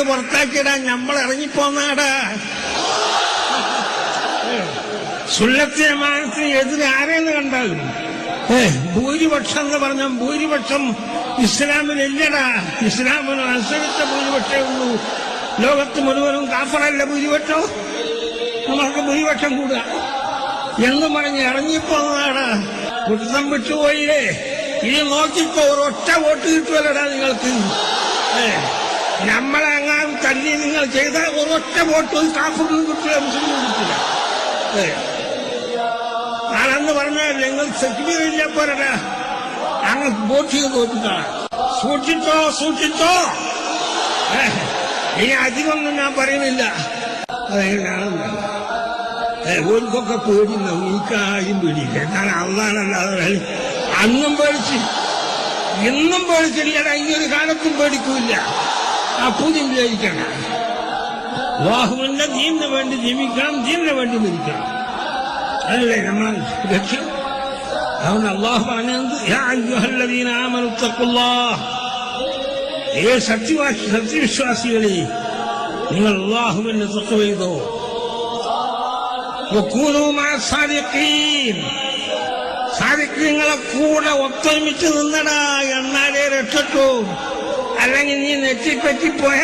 നാട് പുറത്താക്കിയിടാൻ നമ്മൾ ഇറങ്ങിപ്പോന്നാടാ. സുല്ലത്ത് എതിരെ ആരെന്ന് കണ്ടാലും ഏ ഭൂരിപക്ഷം എന്ന് പറഞ്ഞ ഭൂരിപക്ഷം ഇസ്ലാമിനില്ലടാ ഇസ്ലാമിന് അനുസരിച്ച ഭൂരിപക്ഷമേ ഉള്ളൂ. ലോകത്ത് മുഴുവനും കാഫറല്ല ഭൂരിപക്ഷം? നമ്മൾക്ക് ഭൂരിപക്ഷം കൂടുക. എന്ന് പറഞ്ഞ് ഇറങ്ങിപ്പോന്നതാണ് കുട്ടം വിട്ടുപോയില്ലേ? ഇനി നോക്കിപ്പോ ഒരൊറ്റ വോട്ട് കിട്ടുമല്ലടാ നിങ്ങൾക്ക്. ഏ നമ്മളെ ചെയ്ത ഒരൊറ്റ വോട്ട് ഒരു കാഫറിനും കിട്ടില്ല മുസ്ലിം കിട്ടില്ല ആണെന്ന് പറഞ്ഞാൽ നിങ്ങൾ സെക്യൂരില്ല പോരടാ അങ്ങ് വോട്ട് ചെയ്ത് തോറ്റിട്ടാണ് സൂക്ഷിച്ചോ സൂക്ഷിച്ചോ. ഇനി അധികമൊന്നും ഞാൻ പറയുന്നില്ല. അതെങ്ങനെയാണെന്ന് ഓർക്കൊക്കെ പേടിണ്ടാവും എനിക്ക് ആരും പേടിയില്ല കാരണം അള്ളാണല്ലാതെ അന്നും പേടിച്ച് ഇന്നും പേടിച്ചില്ലടാ ഈ ഒരു കാലത്തും പേടിക്കൂല അപ്പൂതി പൂജ്യം അള്ളാഹുവിന്റെ ദീനിന് വേണ്ടി ജീവിക്കണം ദീനിന് വേണ്ടി മരിക്കണം. അതല്ലേ നമ്മൾ ലക്ഷ്യം? അതുകൊണ്ട് അള്ളാഹു ഏ സത്യവാസി സത്യവിശ്വാസികളെ നിങ്ങൾ അള്ളാഹുവിനെ തത്വ ചെയ്തോ? സാധിക്കങ്ങളെ കൂടെ ഒത്തൊരുമിച്ച് നിന്നടാ എന്നാലേ രക്ഷത്തു അല്ലെങ്കിൽ നീ നെറ്റിപ്പറ്റിപ്പോയ